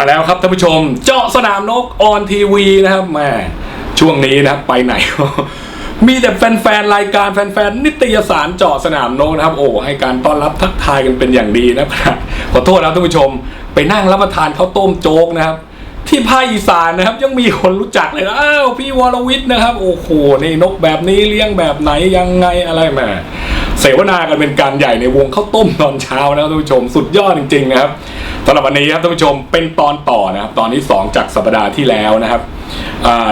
มาแล้วครับท่านผู้ชม เจาะสนามนกออนทีวีนะครับแม่ช่วงนี้นะครับไปไหน มีแต่แฟนๆรายการแฟนๆนิตยสารเจาะสนามนกนะครับ โอ้ให้การต้อนรับทักทายกันเป็นอย่างดีนะครับขอโทษนะครับท่านผู้ชม ไปนั่งรับประทานข้าวต้มโจ๊กนะครับ ที่ภาคอีสานนะครับ ยังมีคนรู้จักเลยนะอ้าวพี่วรวิทย์นะครับ โอ้โหนี่นกแบบนี้เลี้ยงแบบไหนยังไงอะไรแม่ เสวนากันเป็นการใหญ่ในวงข้าวต้มตอนเช้านะครับท่านผู้ชมสุดยอดจริง ๆ นะครับสำหรับวันนี้ครับท่านผู้ชมเป็นตอนต่อนะครับตอนที่สองจากสัปดาห์ที่แล้วนะครับ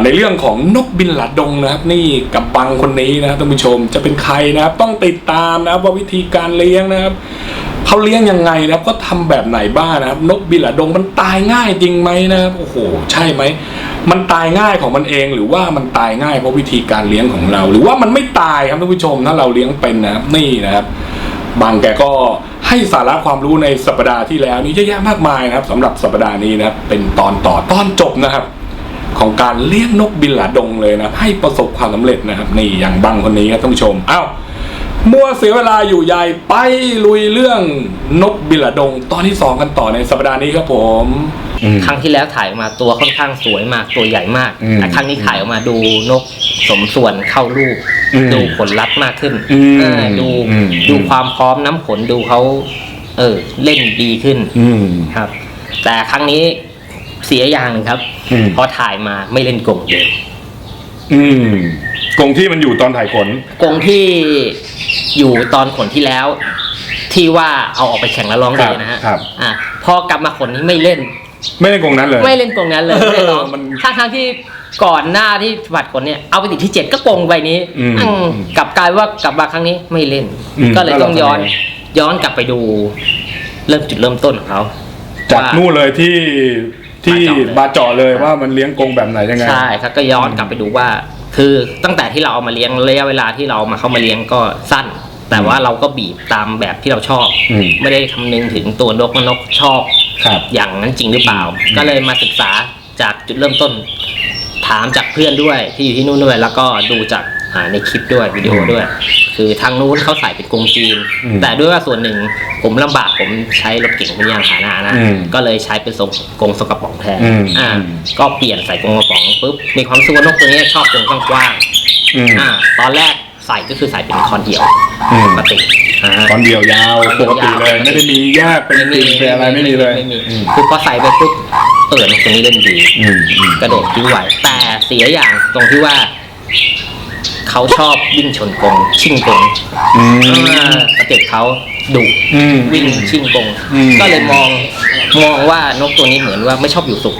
ในเรื่องของนกบินหลัดดงนะครับ นี่กับบังคนนี้นะครับท่านผู้ชมจะเป็นใครนะครับ ต้องติดตามนะครับว่าวิธีการเลี้ยงนะครับเขาเลี้ยงยังไงนะครับก็ทำแบบไหนบ้างนะครับ นกบินหละดงมันตายง่ายจริงไหมนะครับโอ้โห ใช่ไหม มันตายง่ายของมันเอง หรือว่ามันตายง่ายเพราะวิธีการเลี้ยงของเรา หรือว่ามันไม่ตายครับท่านผู้ชมถ้าเราเลี้ยงเป็นนะครับนี่นะครับ บางแกก็ให้สาระความรู้ในสัปดาห์ที่แล้วนี้เยอะแยะมากมายนะครับสำหรับสัปดาห์นี้นะครับ เป็นตอนต่อตอนจบนะครับ ของการเลี้ยงนกบินหลาดงเลยนะให้ประสบความสำเร็จนะครับ นี่อย่างบังคนนี้ครับท่านผู้ชมอ้าว มัวเสียเวลาอยู่ใหญ่ไปลุยเรื่องนกบินหลาดง ตอนที่สองกันต่อในสัปดาห์นี้ครับผมครั้งที่แล้วถ่ายออกมาตัวค่อนข้างสวยมากตัวใหญ่มากอืมแต่ครั้งนี้ถ่ายออกมาดูนกสมส่วนเข้ารูป อืมดูผลลัพธ์มากขึ้นอืมเออดูอืม ดูความพร้อมน้ำผลดูเขาเออเล่นดีขึ้นอืม ครับ แต่ครั้งนี้เสียอย่างหนึ่งครับอืม พอถ่ายมาไม่เล่นกงเลย อืม กรงที่มันอยู่ตอนถ่ายขนกงที่อยู่ตอนขนที่แล้ว ที่ว่าเอาออกไปแข่งแล้วร้องเลยนะฮะครับ อะพอกลับมาขนนี้ไม่เล่น ไม่ได้กรงนั้นเลย ไม่เล่นกรงนั้นเลยไม่ได้ร้องมันทั้งทั้งๆที่ก่อนหน้าที่บัตรคนเนี่ยเอาไปติดที่เจ็ดก็กรงใบนี้อืมอืมกลับกลายว่ากลับมาครั้งนี้ไม่เล่น อืมก็เลยต้องแล้วเราย้อนทำไงย้อนกลับไปดู เริ่มจุดเริ่มต้นของเขา จากว่านู่นเลยที่ที่บาบาเจาะเจาะเลยว่ามันเลี้ยงกรงแบบไหนยังไง ใช่ครับก็ย้อนกลับไปดูว่า คือตั้งแต่ที่เราเอามาเลี้ยงระยะเวลาที่เราเอามาเข้ามาเลี้ยงก็สั้น แต่ว่าเราก็บีบตามแบบที่เราชอบ อืม ไม่ได้คำนึงถึงตัวนกว่านกชอบ ครับ อย่างนั้นจริงหรือเปล่า ก็เลยมาศึกษาจากจุดเริ่มต้น ถามจากเพื่อนด้วยที่อยู่ที่นู่นด้วย แล้วก็ดูจากอ่า ในคลิปด้วยวิดีโอด้วย คือทางนู้นเขาใส่เป็นกรงจีนอืมแต่ด้วยว่าส่วนหนึ่งผมลำบากผมใช้รถเก๋งเป็นยานพาหนะนะอืมก็เลยใช้เป็นทรงกรงสกระป๋องแทนอืมอ่าอืมก็เปลี่ยนใส่กรงกระป๋องปุ๊บมีความรู้สึกว่านกตัวนี้ชอบกรงกว้างอืมๆอ่าตอนแรกใส่ก็คือใส่เป็นคอนเดียวอืมปกติอ่าตอนเดียวยาวตปอนกเดีติยวเลยไม่ได้มีแยกเป็นปีเป็นอะไรไม่มีเลยไม่มีอืมคือพอใส่ไปปุ๊บเออนกตัวนี้เล่นดีอืมอืมกระโดดทิ้งไหวแต่เสียอย่างตรงที่ว่า เขาชอบวิ่งชนกรงชิ่งกรงอืม อ่าสเต็ปเขาดุอืม วิ่งชิ่งกรงอืม ก็เลยมองมองว่านกตัวนี้เหมือนว่าไม่ชอบอยู่สุข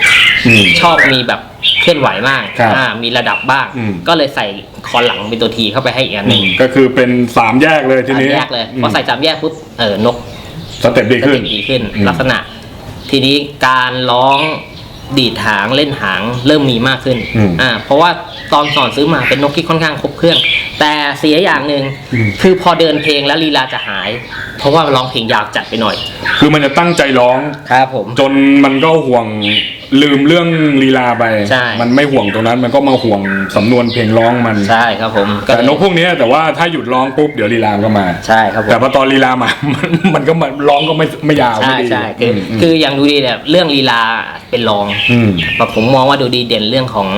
อืม ชอบมีแบบเคลื่อนไหวมากครับอ่ามีระดับบ้าง อืม ก็เลยใส่คอหลังเป็นตัวทีเข้าไปให้อีกอันหอืนึ่งมก็คือเป็นสามแยกเลยทีสามนี้แยกเลยพอใส่สามแยกปุ๊บเออนก สเต็ปดีขึ้นสเต็ปดีขึ้นอืมลักษณะ ทีนี้การร้อง ดีดหางเล่นหางเริ่มมีมากขึ้นอืมอ่าเพราะว่าตอนสอนซื้อมาเป็นนกที่ค่อนข้างครบเครื่อง แต่เสียอย่างหนึ่งอืมคือพอเดินเพลงแล้วลีลาจะหาย เพราะว่าร้องเพลงยาวจัดไปหน่อย คือมันจะตั้งใจร้อง ครับผม จนมันก็ห่วงลืมเรื่องลีลาไป ใช่ มันไม่ห่วงตรงนั้นมันก็มาห่วงสำนวนเพลงร้องมัน ใช่ครับผมแต่นกพวกเนี้ยแต่ว่าถ้าหยุดร้องปุ๊บเดี๋ยวลีลามันก็มา ใช่ครับผม แต่พอตอนลีลามา มันมันก็มาร้องก็ไม่ไม่ยาวใช่ไม่ดีใช่คืออมมคืออย่างดูดีเนี่ยเรื่องลีลาเป็นรองอืมแต่ผมมองว่าดูดีเด่นเรื่องของ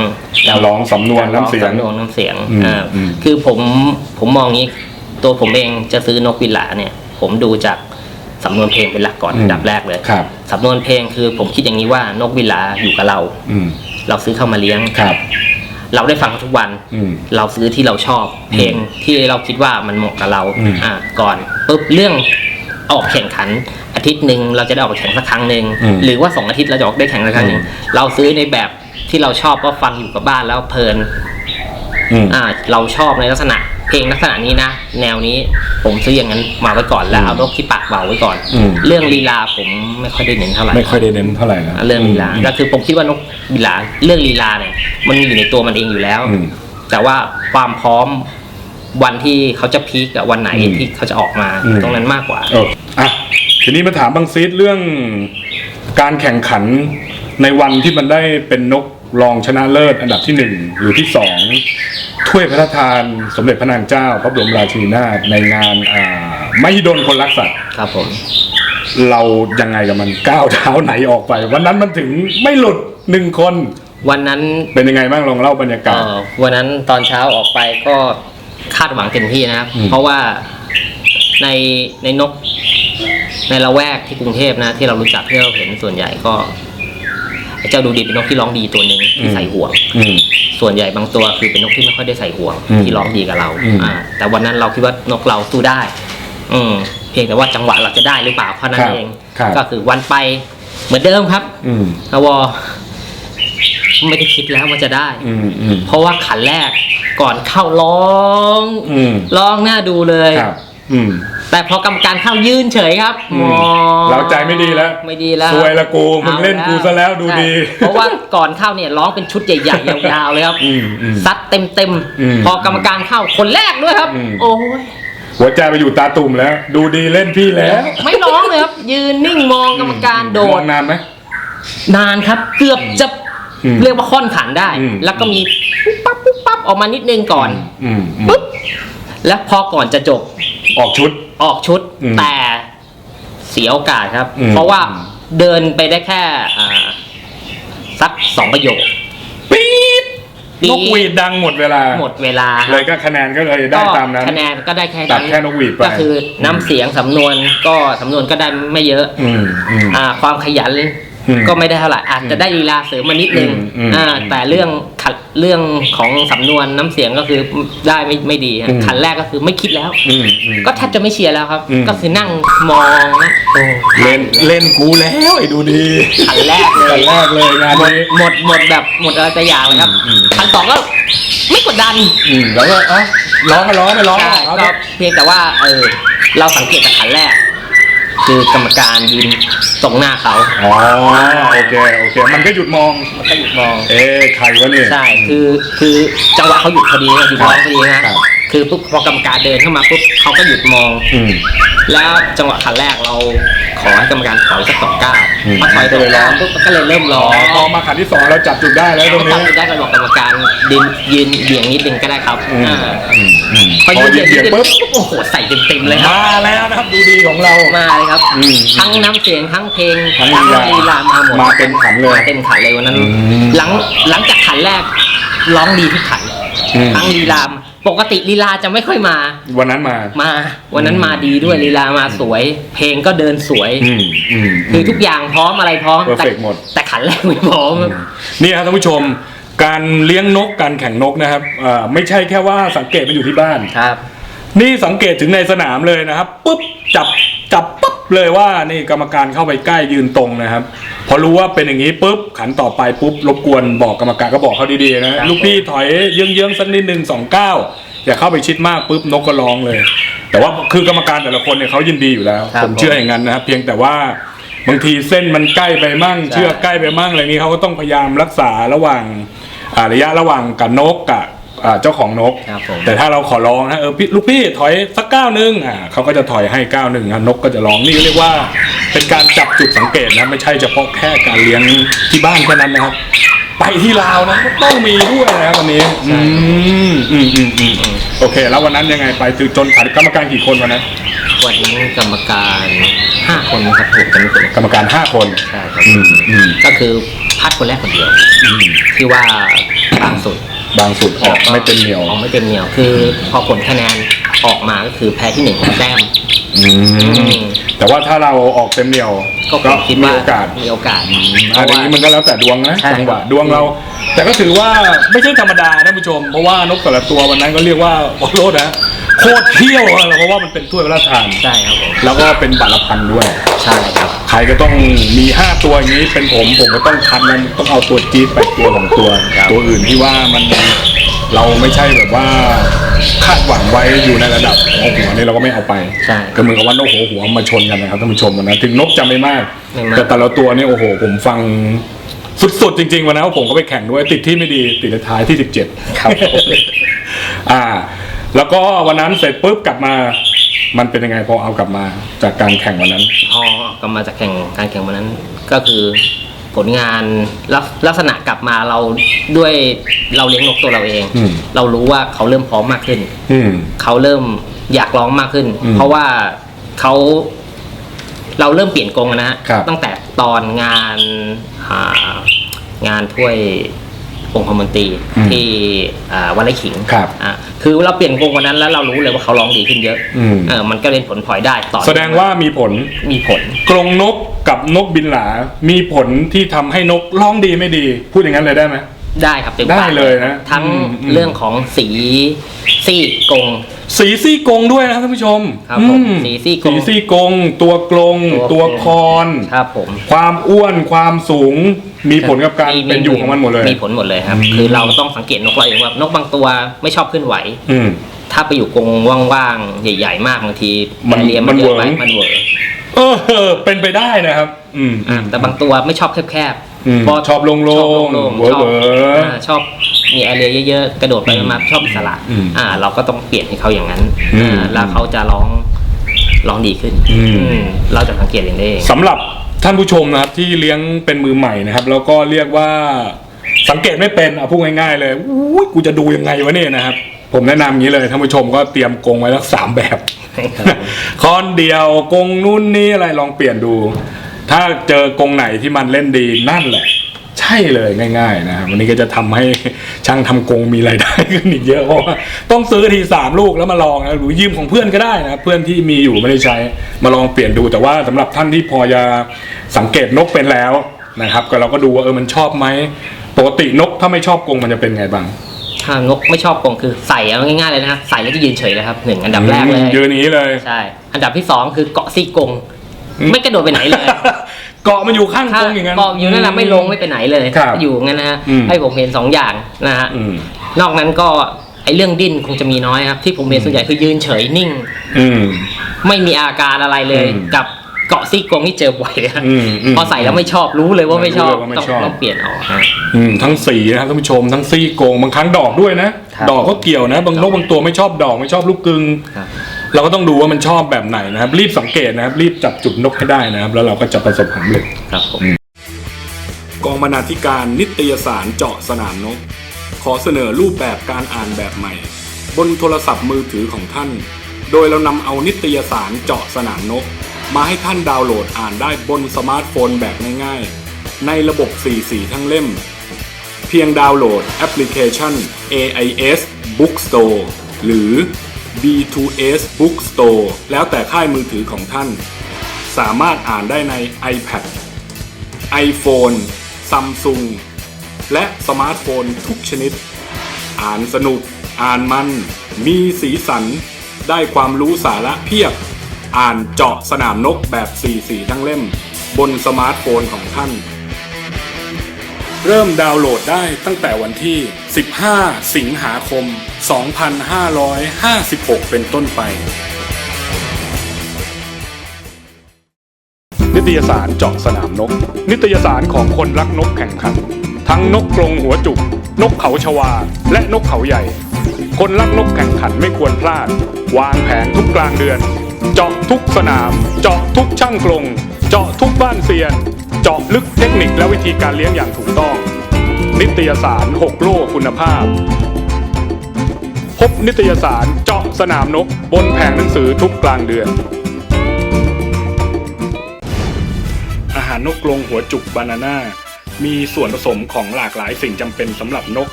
การร้องสำนวนน้ำเสียงสำนวนน้ำเสียงอืมอ่าอืม คือผมผมมองงี้ ตัวผมเองจะซื้อนกวิลาเนี่ย ผมดูจากสำนวนเพลงเป็นหลักก่อนอันดับแรกเลยครับ สำนวนเพลงคือผมคิดอย่างนี้ว่านกวิลาอยู่กับเรา อืมเราซื้อเข้ามาเลี้ยง ครับ เราได้ฟังทุกวัน อืม เราซื้อที่เราชอบ เพลงที่เราคิดว่ามันเหมาะกับเราอืม อ่าก่อนปุ๊บเรื่องออกแข่งขันอาทิตย์หนึ่งเราจะได้ออกไปแข่งสักครั้งหนึ่งอืมหรือว่าสองอาทิตย์เราจะออกได้แข่งสักครั้งหนึ่งอืมเราซื้อในแบบที่เราชอบก็ฟังอยู่กับบ้านแล้วเพลิน อืม อ่าเราชอบในลักษณะ เพลงลักษณะนี้นะ แนวนี้ผมซื้ออย่างนั้นมาไว้ก่อนแล้วอืมเอานกที่ปากเบาไว้ก่อน อืม เรื่องลีลาผมไม่ค่อยได้เน้นเท่าไหร่ ไม่ค่อยได้เน้นเท่าไหร่นะ เรื่องลีลาก็คือผมคิดว่านกลีลาเรื่องลีลาเนี่ยมันมีอยู่ในตัวมันเองอยู่แล้ว อืมแต่ว่าความพร้อมวันที่เขาจะพีคกับวันไหนอืมที่เขาจะออกมาอืม ตรงนั้นมากกว่า เอออะทีนี้มาถามบางซีดเรื่องการแข่งขันในวันที่มันได้เป็นนก รองชนะเลิศอันดับที่หนึ่งหรือที่สองถ้วยพระราชทานสมเด็จพระนางเจ้า พระบรมราชินีนาถในงานอ่ามหิดลคนรักสัตว์ ครับผม เรายังไงกับมันก้าวเท้าไหนออกไป วันนั้นมันถึงไม่หลุดหนึ่งคนวันนั้นเป็นยังไงบ้างลองเล่าบรรยากาศ เอ่อวันนั้นตอนเช้าออกไปก็คาดหวังเต็มที่นะครับ อืม เพราะว่าในในนก ในละแวกที่กรุงเทพนะ ที่เรารู้จักที่เราเห็นส่วนใหญ่ก็ไอ้ เจ้าดูดีเป็นนกที่ร้องดีตัวหนึ่งที่ใส่ห่วง อืม ส่วนใหญ่บางตัวคือเป็นนกที่ไม่ค่อยได้ใส่ห่วงอืมที่ร้องดีกับเราอืม อ่าแต่วันนั้นเราคิดว่านกเราสู้ได้ อืมเพียงแต่ว่าจังหวะเราจะได้หรือเปล่าเท่านั้นเอง ครับ ก็คือวันไปเหมือนเดิมครับอืมอวไม่ได้คิดแล้วว่าจะได้ อืมอืมเพราะว่าขันแรกก่อนเข้าร้อง อืมร้องหน้าดูเลย ครับ อืม แต่พอกรรมการเข้ายืนเฉยครับอืมมองเราใจไม่ดีแล้ว ไม่ดีแล้วซวยละกูมึงเล่นกูซะแล้วดูใช่ดีเพราะว่าก่อนเข้าเนี่ยร้องเป็นชุดใหญ่ๆยาวๆเลยครับอืมอืมซัดเต็มเต็มๆอืมพอกรรมการเข้าคนแรกด้วยครับ อืม โอ้ยหัวใจไปอยู่ตาตุ่มแล้ว ดูดีเล่นพี่แล้วไม่ร้องเลยครับ ยืนนิ่งมองกรรมการโดมอดงนานไหม นานครับเกือบจะอืมเรียกว่าค่อนขันได้ อืม แล้วก็มีปุ๊บปั๊บปุ๊บปั๊บออกมานิดนึงก่อนอืมอืมปุ๊บแล้วพอก่อนจะจบออกชุด ออกชุดอืมแต่เสียโอกาสครับ อืม เพราะว่าเดินไปได้แค่อ่าสักสองประโยค ปี๊ดปี๊ด นกหวีดดังหมดเวลา หมดเวลาคเลรับยก็คะแนนก็เลยได้ตามนั้น คะแนนก็ได้แค่ตันั้ดนแค่นกหวีดไปก็คือน้ำเสียงสำนวนก็สำนวนก็ได้ไม่เยอะ อืมอืม อ่า ความขยันอืม ก็ไม่ได้เท่าไหร่อาจจะได้ลีลาเสริมมานิดนึงอืมอืมอ่าแต่เรื่องขัดเรื่องของสำนวนน้ำเสียงก็คือได้ไม่ไม่ดีฮะอืมขันแรกก็คือไม่คิดแล้วอืมอืมก็แทบจะไม่เชียร์แล้วครับอืมก็คือนั่งมองนะโอ้เล่นเล่นกูแล้วไอ้ดูดีขันแรกเลแต่ยแรกเลยงานหมดนี้หมดหมดแบบหมดอะไรแต่อย่างเลยครับอืมอืมขันสองก็ไม่กดดันอืมแล้วก็เอ้าร้องก็ร้องไม่ร้องใช่เอาก็เพียงแต่ว่าเออเราสังเกตจากขันแรก คือกรรมการยืนตรงหน้าเขาอ๋อโอเคโอเค มันก็หยุดมอง มันก็หยุดมอง เอ๊ะใครวะเนี่ย ใช่คือคือจังหวะเขาหยุดพอดีนะหยุดร้องพอดีนะครับ คือปุ๊บพอกรรมการเดินเข้ามาปุ๊บเขาก็หยุดมอง อืม แล้วจังหวะขันแรกเราขอให้กรรมการถอยสักสองก้าวอืม พอถอยก็ตัวเลยร้ก้าอวงปุ๊บมันก็เลยเริ่มร้อ๋อองพอมาขันที่สองเราจับจุดได้แล้วตรงก็นี้ทำได้ก็บอกกรรมการดินยืนเบี่ยงนิดนึงก็ได้ครับอืม อ่าอืมอืม พอยืนเหยีเบี่ยยบงนิดนึงปุ๊บปุ๊บโอ้โหใส่เต็มๆเลยครับมาแล้วนะครับดูดีของเรา มาเลยครับ อืมทั้งน้ำเสียงทั้งเพลงทั้งลีลามาหมดมาเต็มขันเลยมาเต็มขันเลยวันนั้น อืมหลังหลังจากขันแรกร้องดีทุกขันอืม ทั้งลีลาม ปกติลีลาจะไม่ค่อยมา วันนั้นมา มา วันนั้นมาดีด้วยลีลามาสวย เพลงก็เดินสวยอืมอืมคือทุกอย่างพร้อมอะไรพร้อม Perfect แต่หมด แต่ขันแรกไม่พร้อม นี่ครับท่านผู้ชม การเลี้ยงนกการแข่งนกนะครับอ่าไม่ใช่แค่ว่าสังเกตมันอยู่ที่บ้าน ครับ นี่สังเกตถึงในสนามเลยนะครับปุ๊บจับ จับปุ๊บเลยว่านี่กรรมการเข้าไปใกล้ยืนตรงนะครับ พอรู้ว่าเป็นอย่างนี้ปุ๊บขันต่อไปปุ๊บรบกวนบอกกรรมการก็บอกเขาดีๆนะครับลูกพี่ถอยเยื้องๆสักนิดหนึ่งสองเก้าอย่าเข้าไปชิดมากปุ๊บนกก็ร้องเลย แต่ว่าคือกรรมการแต่ละคนเนี่ยเขายินดีอยู่แล้ว ครับผมเชื่ออย่างนั้นนะครับ เพียงแต่ว่าบางทีเส้นมันใกล้ไปมั่งใช่เชือกใกล้ไปมั่งอะไรนี้เขาก็ต้องพยายามรักษาระหว่างอ่าระยะระหว่างกับนกกับ อ่าเจ้าของนก ครับผม แต่ถ้าเราขอร้องนะเออพี่ลูกพี่ถอยสักก้าวหนึ่งอ่าเขาก็จะถอยให้ก้าวหนึ่งอะนกก็จะร้องนี่เรียกว่าเป็นการจับจุดสังเกตนะไม่ใช่เฉพาะแค่การเลี้ยงที่บ้านแค่นั้นนะครับ ไปที่ลาวนะก็ต้องมีด้วยนะครับวันนี้อืมอืมอืมอืมอืมโอเค แล้ววันนั้นยังไงไปถึงจนขันกรรมการกี่คนวันนั้นวันนั้นกรรมการห้าคนครับถูกกันไม่ถูกกรรมการห้าคน ใช่ครับอืมอืม ก็คือพัดคนแรกคนเดียวอืมที่ว่าบางสุด บางสูตรออกไม่เป็นเหนียวออกไม่เป็นเหนียวคือพอผลคะแนน ออกมาก็คือแพ้ที่หนึ่งของแต้มอืมแต่ว่าถ้าเราออกเต็มเหนียวก็ผมคิดมีว่าโอกาสมีโอกาส อันนี้มันก็แล้วแต่ดวงนะใช่ จังหวะดวงเรา แต่ก็ถือว่าไม่ใช่ธรรมดาท่านผู้ชม เพราะว่านกแต่ละตัววันนั้นก็เรียกว่าโอโรดนะโคตรเที่ยวอะเพราะว่ามันเป็นถ้วยพระราชทาน ใช่ครับผมแล้วก็เป็นบัตรละพันด้วย ใช่ครับ ใครก็ต้องมีห้าตัวอย่างนี้เป็นผมผมก็ต้องคัดมันต้องเอาตัวจี๊ดไปตัวของตัว ตัวอื่นที่ว่ามัน เราไม่ใช่แบบว่าคาดหวังไว้อยู่ในระดับหัวหัวนี่เราก็ไม่เอาไปใช่ก็เหมือนกับว่านกหัวหัวมาชนกันนะครับท่านผู้ชมวันนะถึงนกจะไม่มาก ไม่มาก แต่แต่ละตัวนี่โอ้โห ผมฟังสุดๆจริงๆวันนั้นผมก็ไปแข่งด้วยติดที่ไม่ดีติดในท้ายที่ 17 ครับผมอ่า แล้วก็วันนั้นเสร็จปุ๊บกลับมา มันเป็นยังไงพอเอากลับมาจากการแข่งวันนั้น พอกลับมาจากแข่งการแข่งวันนั้น ก็คือ ผลงานลักลักษณะกลับมาเราด้วยเราเลี้ยงนกตัวเราเอง อืม เรารู้ว่าเขาเริ่มพร้อมมากขึ้น อืม เขาเริ่มอยากร้องมากขึ้น อืมเพราะว่าเขาเราเริ่มเปลี่ยนกรงนะฮะครับตั้งแต่ตอนงานอ่างานถ้วย องค์คมนตรีอืมที่อ่าวันไร่ขิงครับอะคือเราเปลี่ยนกรงวันนั้นแล้วเรารู้เลยว่าเขาร้องดีขึ้นเยอะอืมเออมันก็เป็นผลพลอยได้ต่อแสดงว่ามีผลมีผล กรงนกกับนกบินหลา มีผลที่ทำให้นกร้องดีไม่ดี พูดอย่างนั้นเลยได้ไหมได้ครับต็มได้ปากเลยนะทั้งอืมอืมเรื่องของสีซี่กรง สีซี่กรงด้วยนะครับท่านผู้ชมครับผมอืสีซี่กรงสีซี่กรงตัวกรงตัวตัวคอน ครับผมความอ้วนความสูงมีผลกับการมีเป็นอยู่ของมันหมดเลย มีผลหมดเลยครับ อืม คือเราต้องสังเกตนกเราเองว่านกบางตัวไม่ชอบเคลื่อนไหว อืม ถ้าไปอยู่กรงว่างๆ ใหญ่ๆ มากบางทีมันแบเรียมันเยอะไปเหวิง มันเหวอร์เออเป็นไปได้นะครับ อืม อะแต่บางตัวไม่ชอบแคบอืมๆพชอบโล่งๆชอบโล่งๆเหวอชอบเหวออ่าชอบ มีแอเรียเยอะๆ กระโดดไปมาชอบอิสระอืมอ่า เราก็ต้องเปลี่ยนให้เขาอย่างนั้นอืม อ่าแล้วเขาจะร้องร้องดีขึ้นอืมอืมเราจะสังเกตเองได้เอง สำหรับท่านผู้ชมนะครับที่เลี้ยงเป็นมือใหม่นะครับ แล้วก็เรียกว่าสังเกตไม่เป็นเอาพูดง่ายๆเลยอุ้ยกูจะดูยังไงวะเนี่ยนะครับ ผมแนะนำอย่างนี้เลยท่านผู้ชมก็เตรียมกรงไว้สักสามแบบ คอนเดียวกรงนู่นนี่อะไรลองเปลี่ยนดู ถ้าเจอกรงไหนที่มันเล่นดีนั่นแหละใช่เลยง่าย ๆ นะครับวันนี้ก็จะทำให้ช่างทำกรงมีรายได้ขึ้นอีกเยอะเพราะว่าต้องซื้อทีสามลูกแล้วมาลองนะหรือยืมของเพื่อนก็ได้นะครับเพื่อนที่มีอยู่ไม่ได้ใช้มาลองเปลี่ยนดูแต่ว่าสำหรับท่านที่พอจะสังเกตนกเป็นแล้วนะครับ ก็เราก็ดูว่าเออมันชอบไหมปกตินกถ้าไม่ชอบกรงมันจะเป็นไงบ้างถ้านกไม่ชอบกรงคือใส่เอาง่ายๆเลยนะฮะใส่แล้วจะยืนเฉยเลยครับหนึ่งอันดับแรกเลยยืนอย่างนี้เลยใช่อันดับที่สองคือเกาะซี่กรงอืมไม่กระโดดไปไหนเลย เกาะมันอยู่ข้างกถ้ารงอย่างนั้น เกาะอยู่นั่นแหละไม่ลงไม่ไปไหนเลยครับอยู่งั้นนะฮะอืม ให้ผมเห็นสองอย่างนะฮะอืม นอกนั้นก็ไอเรื่องดิ้นคงจะมีน้อยครับที่ผมเห็นส่วนใหญ่คือยืนเฉยนิ่ง อืม ไม่มีอาการอะไรเลย อืมกับเกาะซี่กรงที่เจอบ่อยนะอืมอืมพอใส่แล้วไม่ชอบรู้เลยว่าไม่ชอบรู้เลยว่าไม่ต้องชอบ ต้องเปลี่ยนออกฮะอืมทั้งสีนะครับท่านผู้ชมทั้งซี่โกงบางครั้งดอกด้วยนะ ครับดอกก็เกี่ยวนะ บางนกบางตัวไม่ชอบดอกไม่ชอบลูกกึงครับ เราก็ต้องดูว่ามันชอบแบบไหนนะครับ รีบสังเกตนะครับ รีบจับจุดนกให้ได้นะครับ แล้วเราก็จะประสบความสำเร็จครับผมกองบรรณาธิการนิตยสารเจาะสนามนก ขอเสนอรูปแบบการอ่านแบบใหม่ บนโทรศัพท์มือถือของท่าน โดยเรานำเอานิตยสารเจาะสนามนก มาให้ท่านดาวน์โหลดอ่านได้บนสมาร์ทโฟนแบบง่ายๆ ในระบบ 4 สีทั้งเล่ม เพียงดาวน์โหลดแอปพลิเคชัน AIS Bookstore หรือ B2S Bookstore แล้วแต่ค่ายมือถือของท่าน สามารถอ่านได้ใน iPad iPhone Samsung และสมาร์ทโฟนทุกชนิด อ่านสนุก อ่านมัน มีสีสัน ได้ความรู้สาระเพียบ อ่านเจาะสนามนกแบบสีสีทั้งเล่ม บนสมาร์ทโฟนของท่าน เริ่มดาวน์โหลดได้ตั้งแต่วันที่ 15 สิงหาคม 2556 เป็นต้นไป นิตยสารเจาะสนามนก นิตยสารของคนรักนกแข่งขัน ทั้งนกกรงหัวจุก นกเขาชวา และนกเขาใหญ่ คนรักนกแข่งขันไม่ควรพลาด วางแผนทุกกลางเดือน เจาะทุกสนาม เจาะทุกช่างกรงเจาะทุกบ้านเซียน เจาะลึกเทคนิคและวิธีการเลี้ยงอย่างถูกต้อง นิตยสาร 6 โลกคุณภาพ พบนิตยสารเจาะสนามนก บนแผงหนังสือทุกกลางเดือน อาหารนกกรงหัวจุกบานาน่ามีส่วนผสมของหลากหลายสิ่งจำเป็นสำหรับนก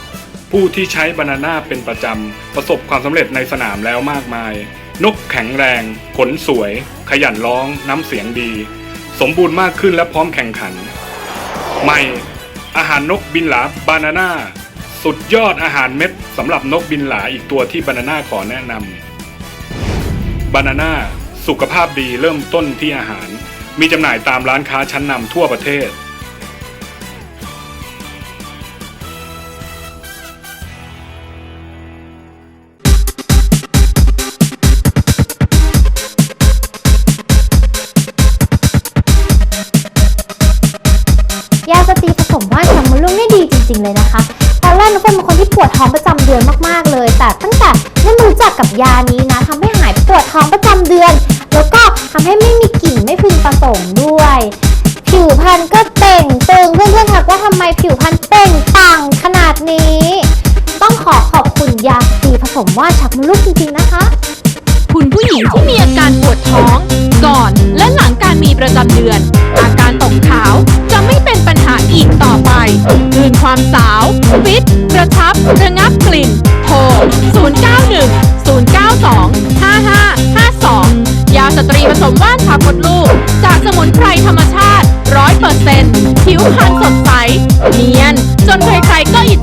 ผู้ที่ใช้บานาน่าเป็นประจำ ประสบความสำเร็จในสนามแล้วมากมาย นกแข็งแรง ขนสวย ขยันร้อง น้ำเสียงดี สมบูรณ์มากขึ้นและพร้อมแข่งขัน ใหม่ อาหารนกบินหลาบานาน่าสุดยอดอาหารเม็ดสำหรับนกบินหลาอีกตัวที่บานาน่าขอแนะนำบานาน่าสุขภาพดีเริ่มต้นที่อาหาร มีจำหน่ายตามร้านค้าชั้นนำทั่วประเทศ ริง ๆ เลยนะคะ ตอนแรกนุกเป็นคนที่ปวดท้องประจำเดือนมากๆเลย แต่ตั้งแต่ได้รู้จักกับยานี้นะทำให้หายปวดท้องประจำเดือน แล้วก็ทำให้ไม่มีกลิ่นไม่พึงประสงค์ด้วย ผิวพรรณก็เต่งตึงเพื่อนๆทักว่าทำไมผิวพรรณเต่งต่างขนาดนี้ ต้องขอขอบคุณยาสีผสมว่านชักมะรุ่งจริงๆนะคะคุณผู้หญิงที่มีอาการปวดท้อง ก่อนและหลังการมีประจำเดือน ระชับระงับกลิ่น โทร 091 092 5552 ยาสตรีผสมว่านผักมดลูก จากสมุนไพรธรรมชาติ 100%ผิวพรรณสดใส เนียน จนใครๆก็อิจ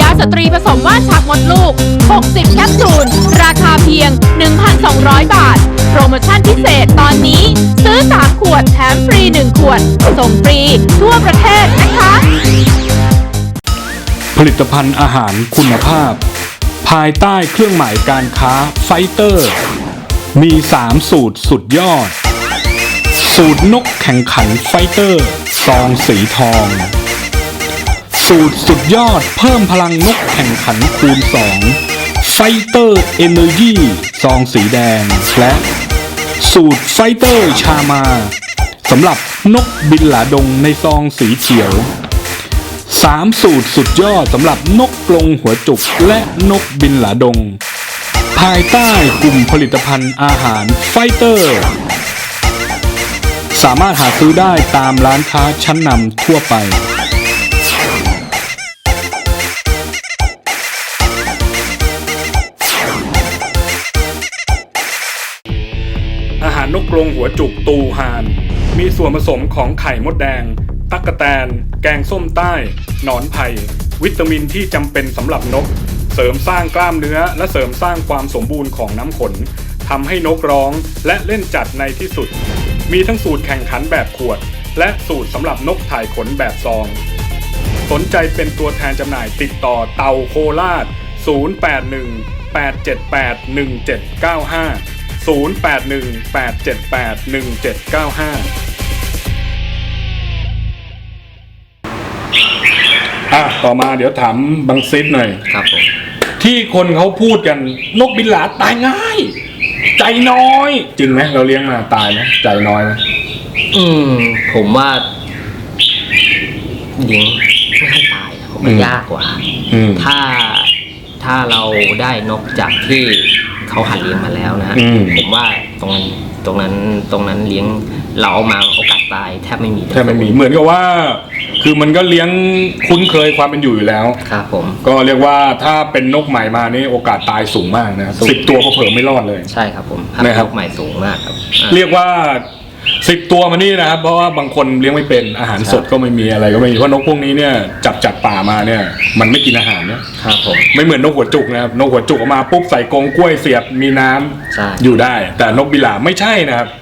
ยาสตรีผสมว่านชักมดลูก 60 แคปซูล ราคาเพียง 1,200 บาท โปรโมชั่นพิเศษตอนนี้ ซื้อ 3 ขวดแถมฟรี 1 ขวด ส่งฟรี ทั่วประเทศนะคะ ผลิตภัณฑ์อาหารคุณภาพ ภายใต้เครื่องหมายการค้าไฟเตอร์ มี 3 สูตรสุดยอด สูตรนกแข่งขันไฟเตอร์ ซองสีทอง สูตรสุดยอดเพิ่มพลังนกแข่งขันคูณ 2 ไฟเตอร์เอเนอร์จีซองสีแดง และสูตรไฟเตอร์ชามาสำหรับนกบินหลาดงในซองสีเขียวสามสูตรสุดยอดสำหรับนกกรงหัวจุกและนกบินหลาดง ภายใต้กลุ่มผลิตภัณฑ์อาหารไฟเตอร์ สามารถหาซื้อได้ตามร้านค้าชั้นนำทั่วไป อาหารนกกรงหัวจุกตูฮาน มีส่วนผสมของไข่มดแดง ตักกะแตน แกงส้มใต้ หนอนไผ่ วิตามินที่จำเป็นสำหรับนก เสริมสร้างกล้ามเนื้อ และเสริมสร้างความสมบูรณ์ของน้ำขนทำให้นกร้องและเล่นจัดในที่สุด มีทั้งสูตรแข่งขันแบบขวด และสูตรสำหรับนกถ่ายขนแบบซอง สนใจเป็นตัวแทนจำหน่ายติดต่อเตาโคราช 081 878 1795 081 878 1795อะต่อมาเดี๋ยวถามบังซิดหน่อย ครับผม ที่คนเขาพูดกันนกบินหลาตายง่าย ใจน้อย จริงไหมเราเลี้ยงมาตายไหมใจน้อยไหมอืม ผมว่าเลี้ยงไม่ให้ตายนะผมมันยากกว่า อืม ถ้าถ้าเราได้นกจากที่ เขาหัดเลี้ยงมาแล้วนะฮะอืม ผมว่าตรงนั้นตรงนั้นตรงนั้นเลี้ยงเราเอามาโอกาสตายแทบไม่มีแค่ไม่มีเหมือนกับว่า คือมันก็เลี้ยงคุ้นเคยความเป็นอยู่อยู่แล้ว ครับผม ก็เรียกว่าถ้าเป็นนกใหม่มานี่โอกาสตายสูงมากนะสูง สิบตัวเผลอๆไม่รอดเลย ใช่ครับผมนะครับนกใหม่สูงมากครับอ่าเรียกว่า สิบตัวมานี่นะครับ เพราะว่าบางคนเลี้ยงไม่เป็นอาหารสดก็ไม่มีอะไรก็ไม่มีเพราะนกพวกนี้เนี่ยจับจากป่ามาเนี่ยมันไม่กินอาหารเนี่ยครับผม ไม่เหมือนนกหัวจุกนะครับนกหัวจุกเอามาปุ๊บใส่กรงกล้วยเสียบมีน้ำใช่ อยู่ได้ แต่นกบิลาไม่ใช่นะครับครับ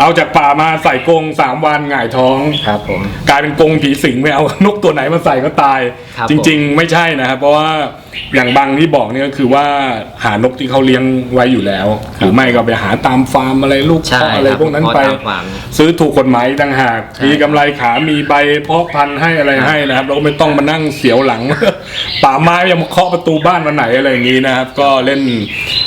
เอาจากป่ามาใส่กรงสามวันหงายท้อง ครับผม กลายเป็นกรงผีสิงไม่เอานกตัวไหนมาใส่ก็ตาย ครับจริง ๆ ไม่ใช่นะครับ เพราะว่าอย่างบางที่บอกเนี่ยก็คือว่าหานกที่เขาเลี้ยงไว้อยู่แล้ว หรือไม่ก็ไปหาตามฟาร์มอะไรลูกใช่เพาะอะไรครับพวกนั้นเพาะไปตามฟาร์มซื้อถูกกฎหมายต่างหากใช่ มีกำไรขา มีใบเพาะพันธุ์ให้อะไรให้นะครับเราก็ไม่ต้องมานั่งเสียวหลัง ป่าไม้ยังมาเคาะประตูบ้านวันไหนอะไรอย่างนี้นะครับ ก็เล่น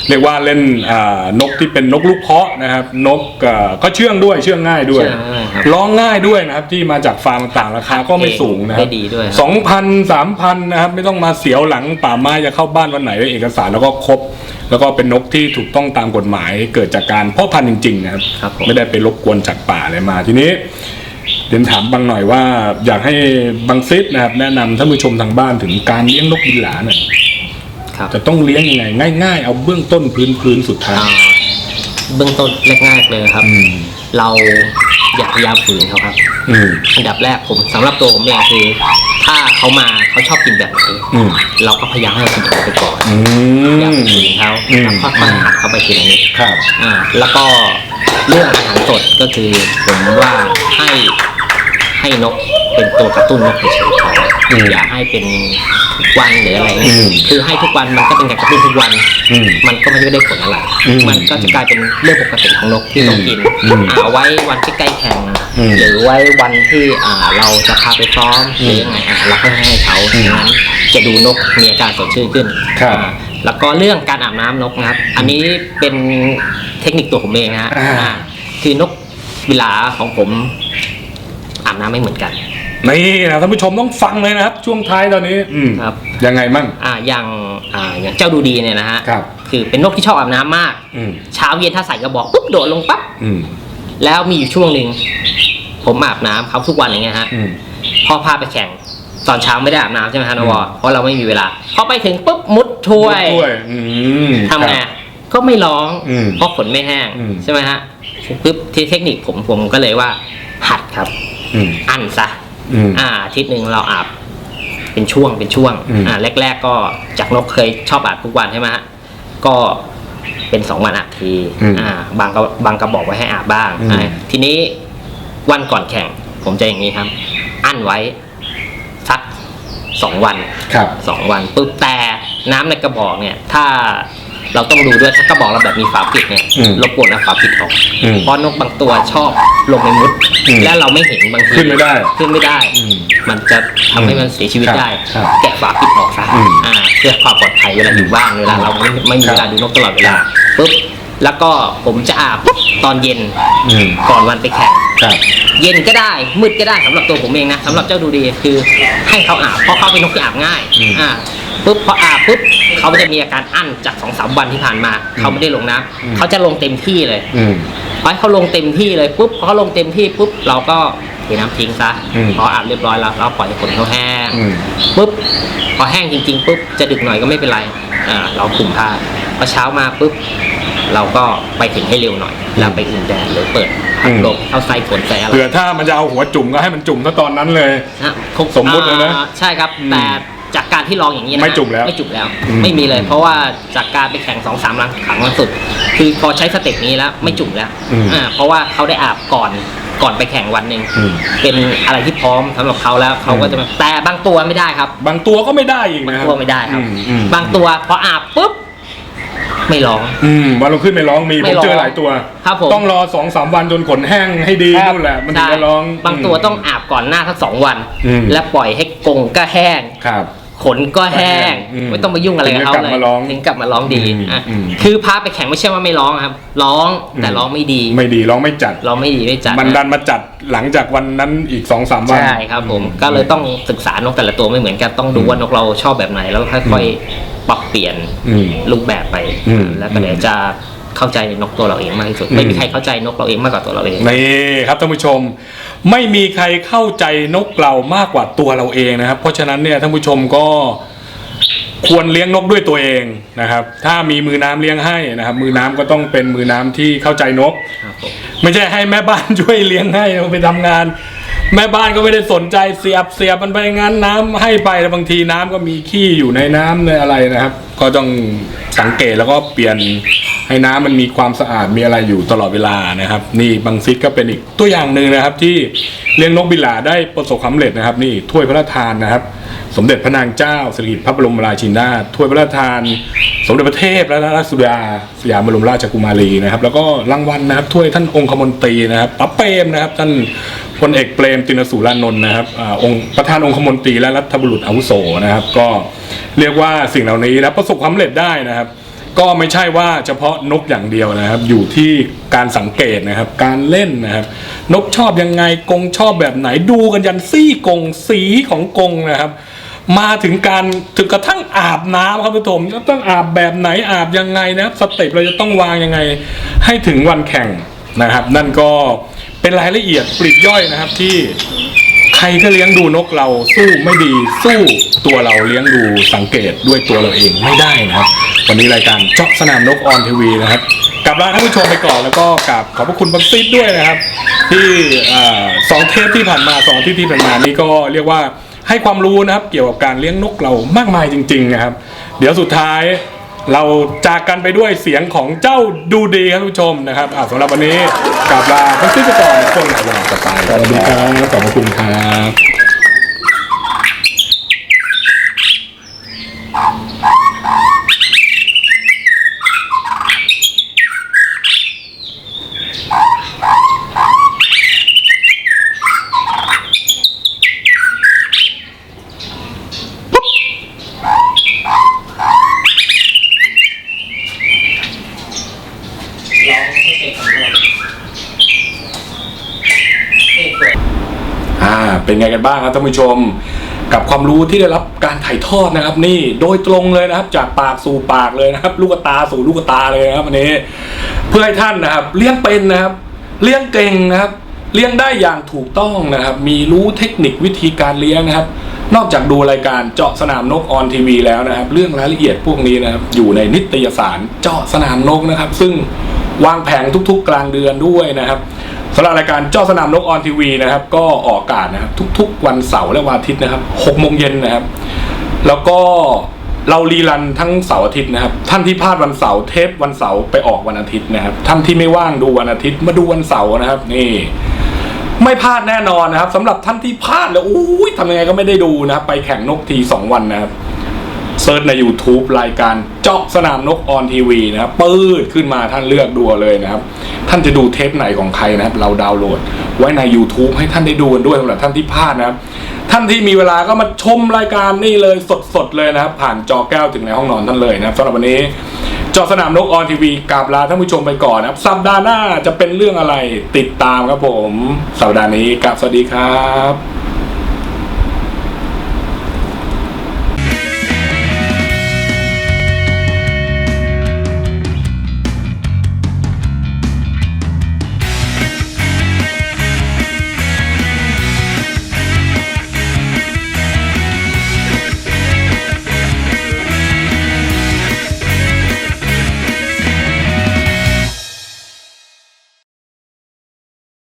เรียกว่าเล่นอ่านกที่เป็นนกลูกเพาะนะครับ นกเอ่อก็เชื่องด้วยเชื่องง่ายด้วย เชื่องง่ายครับร้องง่ายด้วยนะครับที่มาจากฟาร์มต่างๆราคาก็ไม่สูงนะครัได้ดีด้วยครับ สองพันสามพันนะครับไม่ต้องมาเสียวหลังป่าไม้จะเข้าบ้านวันไหนเอกสารแล้วก็ครบ แล้วก็เป็นนกที่ถูกต้องตามกฎหมายเกิดจากการเพาะพันธุ์จริงๆนะครับ ครับผม ไม่ได้ไปรบกวนจากป่าอะไรมาทีนี้ เดี๋ยวถามบางหน่อยว่าอยากให้บางซิดนะครับ แนะนำท่านผู้ชมทางบ้านถึงการเลี้ยงนกบินหลาหน่อยครับ จะต้องเลี้ยงยังไงง่าย ๆ เอาเบื้องต้นพื้นพื้นๆสุดท้ายอ่าเบื้องต้นแรกๆเลยครับ อืม เราอย่าพยายามฝืนเขาครับ อืม อันดับแรกผมสำหรับตัวผมเองคือ ถ้าเขามาเขาชอบกินแบบไหนอืม เราก็พยายามให้เขากินแบบไปก่อนอือย่าม ไปฝืนเขาอืม แล้วค่อยๆหัดเขาไปทีละนิด ครับ อ่าแล้วก็เรื่องอาหารสดก็คือผมว่าให้ให้นกเป็นตัวกระตุ้นนกเฉยๆพออม อย่าให้เป็นทุกวันหรืออะไรเงี้ยอืมคือให้ทุกวันมันก็เป็นการกระตุ้นทุกวันอืมมันก็ไม่ได้ผลอะไรอืมมันก็จะกลายเป็นเรื่องปกติของนกที่ต้องกินอืมอ่าเอาไว้วันที่ใกล้แข่งอืมหรือไว้วันที่อ่าเราจะพาไปซ้อมหรือยังไงอะเราก็ให้เขาอืมฉะนั้นจะดูนกมีอาการสดชื่นขึ้นครับอ่าแล้วก็เรื่องการอาบน้ำนกนะครับ อันนี้เป็นเทคนิคตัวผมเองนะฮะอ่าอ่าคือนกเวลาของผมอาบน้ำไม่เหมือนกัน นี่นะท่านผู้ชมต้องฟังเลยนะครับ ช่วงท้ายตอนนี้อืมครับ ยังไงมั่ง อ่าอย่างอ่าอย่างเจ้าดูดีเนี่ยนะฮะครับ คือเป็นนกที่ชอบอาบน้ำมาก อืมเช้าเย็นถ้าใส่กระบอกปุ๊บโดดลงปั๊บอืมแล้วมีอยู่ช่วงหนึ่งผมอาบน้ำเขาทุกวันอย่างเงี้ยฮะอืมพ่อพาไปแข่ง ตอนเช้าไม่ได้อาบน้ำใช่ไหมฮะนวเพราะเราไม่มีเวลาพอไปถึงปุ๊บมุดถ้วยถ้วยอืมทำไงครับ ก็ไม่ร้องอืมเพราะขนไม่แห้งอืม ใช่ไหมฮะปุ๊บที่เทคนิคผมผมก็เลยว่า หัดครับ อืมอั้นซะ อืม อ่าอาทิตย์หนึ่งเราอาบเป็นช่วงเป็นช่วงอืม อ่าแรก ๆ ก็จากนกเคยชอบอาบทุกวันใช่ไหมฮะก็เป็นสองวันอาบทีอืมอ่าบางก็บางกระบอกไว้ให้อาบบ้างอืม อ่าทีนี้วันก่อนแข่ง ผมจะอย่างนี้ครับ อั้นไว้สักสองวัน ครับ สองวันปุ๊บแต่น้ำในกระบอกเนี่ย ถ้า เราต้องดูด้วยถ้ากระบอกเราแบบมีฝาปิดเนี่ยอืมรบกวนเอาฝาปิดออกอืมเพราะนกบางตัวชอบลงในมุดอืมและเราไม่เห็นบางทีขึ้นไม่ได้ขึ้นไม่ได้ อืมมันจะทำให้มันเสียชีวิตครับได้ ครับแกะฝาปิดออกซะอืมอ่าเพื่อความปลอดภัยเวลาอยู่บ้านเวลาเราไม่ไม่มีครับเวลาดูนกตลอดเวลาปุ๊บแล้วก็ผมจะอาบปุ๊บตอนเย็นอืมก่อนวันไปแข่ง ครับ เย็นก็ได้มืดก็ได้สำหรับตัวผมเองนะสำหรับเจ้าดูดีคือให้เขาอาบเพราะเขาเป็นนกที่อาบง่ายอืม อ่า ปุ๊บพออาบปุ๊บเขาจะมีอาการอั้นจากสองสามวันที่ผ่านมา เขาไม่ได้ลงน้ำอืมเขาจะลงเต็มที่เลยอืม พอให้เขาลงเต็มที่เลยปุ๊บพอเขาลงเต็มที่ปุ๊บเราก็เทน้ำทิ้งซะอืม พออาบเรียบร้อยแล้วเราปล่อยให้ขนเขาแห้ง อืม ปุ๊บพอแห้งจริงๆปุ๊บจะดึกหน่อยก็ไม่เป็นไรอ่าเราคลุมผ้าพอเช้ามาปุ๊บเราก็ไปถึงให้เร็วหน่อยแล้วไปอุ่นแดดหรือเปิดพัดลมเข้าใส่ฝนใส่อะไรเผื่อถ้ามันจะเอาหัวจุ่มก็ให้มันจุ่มซะตอนนั้นเลย นะคงสมมุติเลยนะอ่าใช่ครับ อืมแต่ จากการที่ลองอย่างนี้นะไม่จุ่มแล้วไม่จุ่มแล้ว อืม ไม่มีเลย เพราะว่าจากการไปแข่งสองสามครั้งครั้งล่าสุด คือพอใช้สเต็ปนี้แล้วไม่จุ่มแล้วอืมอ่าเพราะว่าเขาได้อาบก่อนก่อนไปแข่งวันหนึ่งอืม เป็นอะไรที่พร้อมสำหรับเขาแล้วเขาก็จะมาแต่บางตัวไม่ได้ครับ บางตัวก็ไม่ได้อีกบางนะครับตัวไม่ได้ครับ อืมอืมบางตัวพออาบปุ๊บไม่ร้อง อืมวันเราขึ้นไม่ร้องมีผไม่มร้องเจอหลายตัว ครับผม ต้องรอสองสามวันจนขนแห้งให้ดีนู่นแหละ มันถึงใช่จะร้อง บางตัวต้องอาบก่อนหน้าสักสองวัน อืม และปล่อยให้กรงก็แห้ง ครับ ขนก็แห้ง อืมไม่ต้องไปยุ่งอะไรกับเขาถึงจะกลับเลยมาร้องถึงกลับมาร้องดีอืมอะอืม คือพาไปแข่งไม่ใช่ว่าไม่ร้องครับ ร้องแต่อืมร้องไม่ดีไม่ดีร้องไม่จัด ร้องไม่ดีไม่จัดมันดันมาจัดหลังจากวันนั้นอีกสองสามวัน ใช่ครับผมก็เลยต้องศึกษานกแต่ละตัวไม่เหมือนกันต้องดูว่านกเราชอบแบบไหนแล้วค่อยๆปรับเปลี่ยนอืมรูปแบบไป อืม แล้วก็เดี๋ยวจะ เข้าใจนกตัวเราเองมากที่สุดอืมไม่มีใครเข้าใจนกเราเองมากกว่าตัวเราเองนี่ครับท่านผู้ชม ไม่มีใครเข้าใจนกเรามากกว่าตัวเราเองนะครับ เพราะฉะนั้นเนี่ยท่านผู้ชมก็ควรเลี้ยงนกด้วยตัวเองนะครับ ถ้ามีมือน้ำเลี้ยงให้นะครับ มือน้ำก็ต้องเป็นมือน้ำที่เข้าใจนกครับผมไม่ใช่ให้แม่บ้านช่วยเลี้ยงให้ไปทำงาน แม่บ้านก็ไม่ได้สนใจเสียบเสียบมันไปงั้นน้ำให้ไปแล้วบางทีน้ำก็มีขี้อยู่ในน้ำในอะไรนะครับ ก็ต้องสังเกตแล้วก็เปลี่ยนให้น้ำมันมีความสะอาดมีอะไรอยู่ตลอดเวลานะครับ นี่บางฟิศก็เป็นอีกตัวอย่างหนึ่งนะครับ ที่เลี้ยงนกบิลาได้ประสบความสำเร็จนะครับ นี่ถ้วยพระราชทานนะครับ สมเด็จพระนางเจ้าสิริกิติ์พระบรมราชินีนาถถ้วยพระราชทาน สมเด็จพระเทพและราชสุดาสยามบรมราชกุมารีนะครับ แล้วก็รางวัลนะครับถ้วยท่านองคมนตรีนะครับปั๊บเปรมนะครับ ท่าน พลเอกเปรมตินสุรานนท์นะครับอองค์ประธานองคมนตรีและรัฐบุรุษอาวุโสนะครับ ก็เรียกว่าสิ่งเหล่านี้นะประสบความสำเร็จได้นะครับ ก็ไม่ใช่ว่าเฉพาะนกอย่างเดียวนะครับ อยู่ที่การสังเกตนะครับ การเล่นนะครับ นกชอบยังไงกงชอบแบบไหนดูกันยันซี่กงสีของกงนะครับ มาถึงการถึงกระทั่งอาบน้ำครับทุกท่านจะต้องอาบแบบไหนอาบยังไงนะครับสเต็ปเราจะต้องวางยังไง ให้ถึงวันแข่งนะครับ นั่นก็ เป็นรายละเอียดปลีกย่อยนะครับที่ใครก็เลี้ยงดูนกเราสู้ไม่ดีสู้ตัวเราเลี้ยงดูสังเกตด้วยตัวเราเองไม่ได้นะครับ วันนี้รายการเจาะสนามนกออนทีวีนะครับกลับลาท่านผู้ชมไปก่อนแล้วก็กราบขอบพระคุณบังซิดด้วยนะครับ ที่สองเทปที่ผ่านมาสองที่ที่ผ่านมานี้ก็เรียกว่าให้ความรู้นะครับ เกี่ยวกับการเลี้ยงนกเรามากมายจริง ๆ นะครับ เดี๋ยวสุดท้าย เราจากกันไปด้วยเสียงของเจ้าดูดีครับท่านผู้ชมนะครับอะสำหรับวันนี้กลับลาบังซิดไปก่อนคนหลายวันต่อไปสวัสดีครับขอบพระคุณครับ อ่าเป็นไงกันบ้างครับท่านผู้ชม กับความรู้ที่ได้รับการถ่ายทอดนะครับ นี่โดยตรงเลยนะครับ จากปากสู่ปากเลยนะครับ ลูกตาสู่ลูกตาเลยนะครับวันนี้ เพื่อให้ท่านนะครับเลี้ยงเป็นนะครับ เลี้ยงเก่งนะครับ เลี้ยงได้อย่างถูกต้องนะครับ มีรู้เทคนิควิธีการเลี้ยงนะครับนอกจากดูรายการเจาะสนามนกออนทีวีแล้วนะครับ เรื่องรายละเอียดพวกนี้นะครับ อยู่ในนิตยสารเจาะสนามนกนะครับ ซึ่งวางแผงทุกๆกลางเดือนด้วยนะครับ สำหรับรายการเจ้าสนามนกออนทีวีนะครับ ก็ออกอากาศนะครับ ทุกๆ วันเสาร์และวันอาทิตย์นะครับ6โมงเย็นนะครับ แล้วก็เรารีรันทั้งเสาร์อาทิตย์นะครับ ท่านที่พลาดวันเสาร์เทปวันเสาร์ไปออกวันอาทิตย์นะครับ ท่านที่ไม่ว่างดูวันอาทิตย์มาดูวันเสาร์นะครับ นี่ ไม่พลาดแน่นอนนะครับสำหรับท่านที่พลาดเลยอุ้ยทำยังไงก็ไม่ได้ดูนะครับ ไปแข่งนกทีสองวันนะครับ ซิร์ชใน YouTube รายการเจาะสนามนกออนทีวีนะครับปืดขึ้นมาท่านเลือกดูเลยนะครับ ท่านจะดูเทปไหนของใครนะครับ เราดาวน์โหลด ไว้ใน YouTube ให้ท่านได้ดูกันด้วยสำหรับท่านที่พลาดนะครับ ท่านที่มีเวลาก็มาชมรายการนี่เลยสดๆเลยนะครับ ผ่านจอแก้วถึงในห้องนอนท่านเลยนะครับสำหรับวันนี้เจอสนามนกออนทีวีกราบลาท่านผู้ชมไปก่อนนะครับสัปดาห์หน้าจะเป็นเรื่องอะไรติดตามครับผม สัปดาห์นี้กราบสวัสดีครับ